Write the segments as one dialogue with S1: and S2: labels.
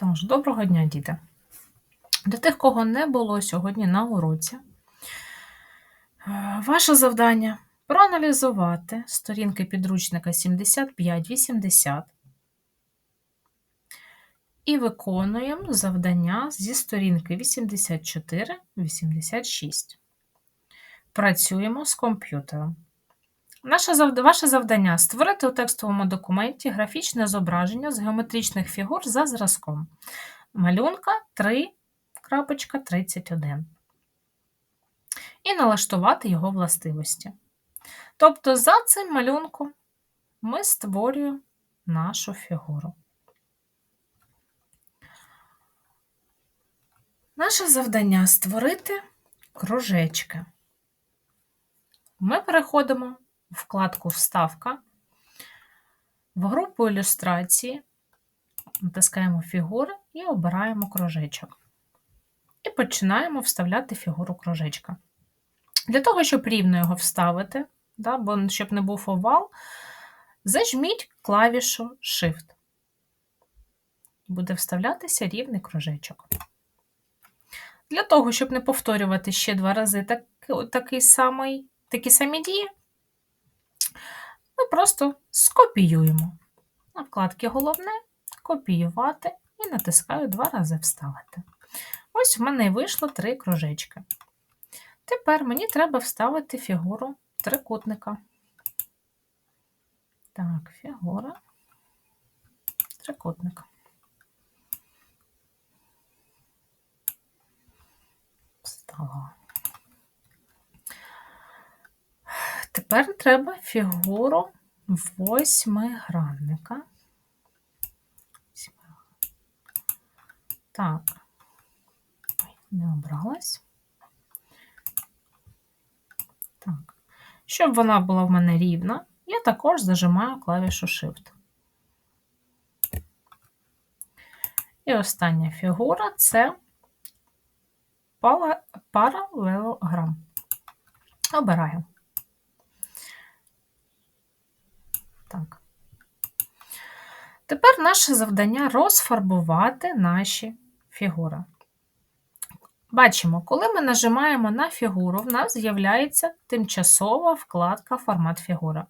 S1: Тож, доброго дня, діти! Для тих, кого не було сьогодні на уроці, е, ваше завдання проаналізувати сторінки підручника 75-80 і виконуємо завдання зі сторінки 84-86. Працюємо з комп'ютером. Наше зав- Ваше завдання створити у текстовому документі графічне зображення з геометричних фігур за зразком. Малюнка 3.31. І налаштувати його властивості. Тобто, за цим малюнком ми створюємо нашу фігуру. Наше завдання створити кружечки. Ми переходимо вкладку Вставка, в групу ілюстрації, натискаємо фігури і обираємо кружечок. І починаємо вставляти фігуру кружечка. Для того, щоб рівно його вставити, да, бо щоб не був овал, зажміть клавішу Shift. Буде вставлятися рівний кружечок. Для того, щоб не повторювати ще два рази так, такий самий, такі самі дії, ми просто скопіюємо. На вкладці Головне копіювати і натискаю два рази вставити. Ось в мене вийшло три кружечки. Тепер мені треба вставити фігуру трикутника. Так, фігура трикутника. Встала. Тепер треба фігуру восьмигранника. Так, не обралась. Щоб вона була в мене рівна, я також зажимаю клавішу Shift. І остання фігура це паралелограм. Обираю. Так. Тепер наше завдання розфарбувати наші фігури. Бачимо, коли ми нажимаємо на фігуру, в нас з'являється тимчасова вкладка Формат фігура.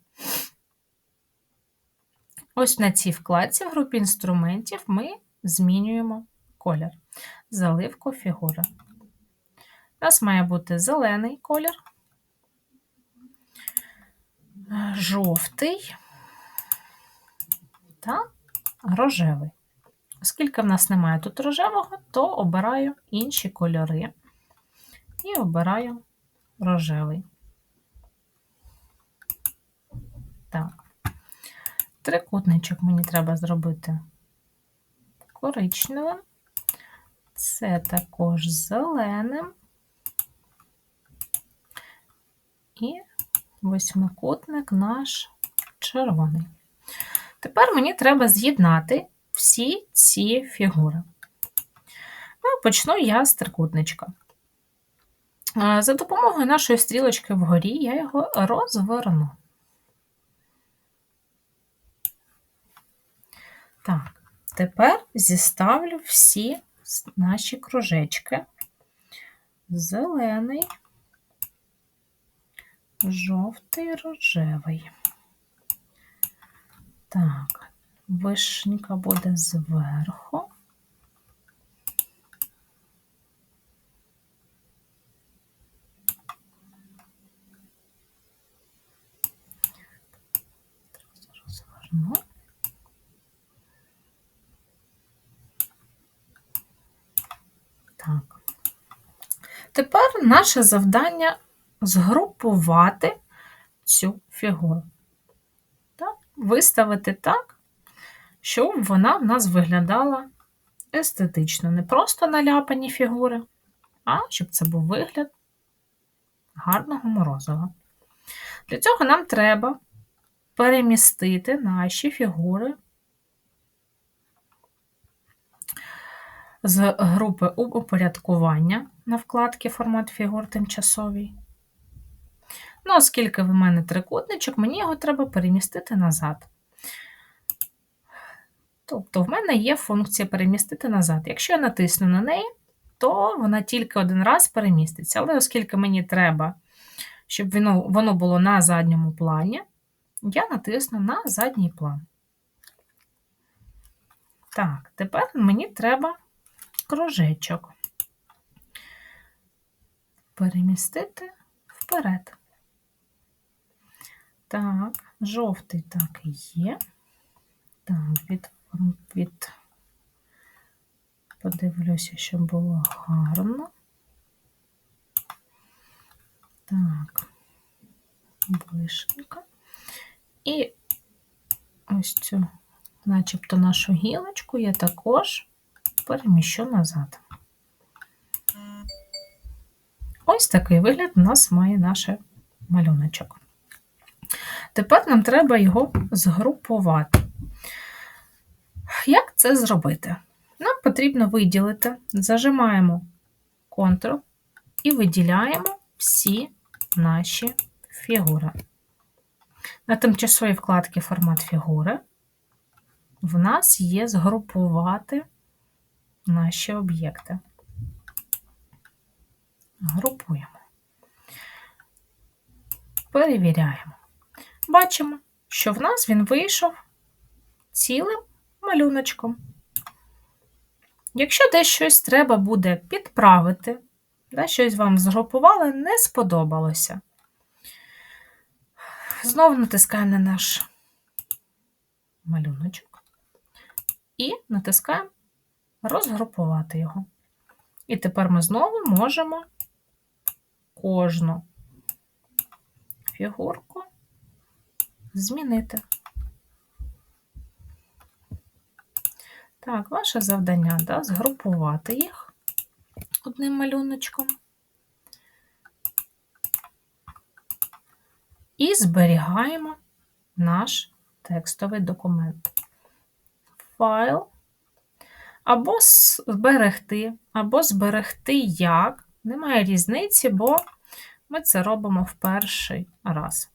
S1: Ось на цій вкладці в групі інструментів ми змінюємо колір. Заливку фігури. У нас має бути зелений колір, жовтий та рожевий. Оскільки в нас немає тут рожевого, то обираю інші кольори і обираю рожевий. Так, трикутничок мені треба зробити коричневим, це також зеленим і восьмикутник наш червоний. Тепер мені треба з'єднати всі ці фігури. Ну, Почну я з трикутничка. За допомогою нашої стрілочки вгорі я його розверну. Так, тепер зіставлю всі наші кружечки. Зелений, жовтий, рожевий. Так, вишенька буде зверху. Розверну. Так. Тепер наше завдання згрупувати цю фігуру. Виставити так, щоб вона в нас виглядала естетично. Не просто наляпані фігури, а щоб це був вигляд гарного морозива. Для цього нам треба перемістити наші фігури з групи упорядкування на вкладці формат фігур тимчасовий. Ну, оскільки в мене трикутничок, мені його треба перемістити назад. Тобто в мене є функція перемістити назад. Якщо я натисну на неї, то вона тільки один раз переміститься. Але оскільки мені треба, щоб воно, воно було на задньому плані, я натисну на задній план. Так, тепер мені треба кружечок перемістити вперед. Так, жовтий так і є. Так, від, від подивлюся, щоб було гарно. Так, вишенька. І ось цю, начебто, нашу гілочку я також переміщу назад. Ось такий вигляд у нас має наш малюночок. Тепер нам треба його згрупувати. Як це зробити? Нам потрібно виділити, зажимаємо Ctrl і виділяємо всі наші фігури. На тимчасовій вкладці формат фігури в нас є згрупувати наші об'єкти. Групуємо. Перевіряємо. Бачимо, що в нас він вийшов цілим малюночком. Якщо десь щось треба буде підправити, да, щось вам згрупували, не сподобалося. Знову натискаємо на наш малюночок і натискаємо розгрупувати його. І тепер ми знову можемо кожну фігурку змінити. Так, ваше завдання да, згрупувати їх одним малюночком. І зберігаємо наш текстовий документ. Файл, або зберегти, або зберегти як. Немає різниці, бо ми це робимо в перший раз.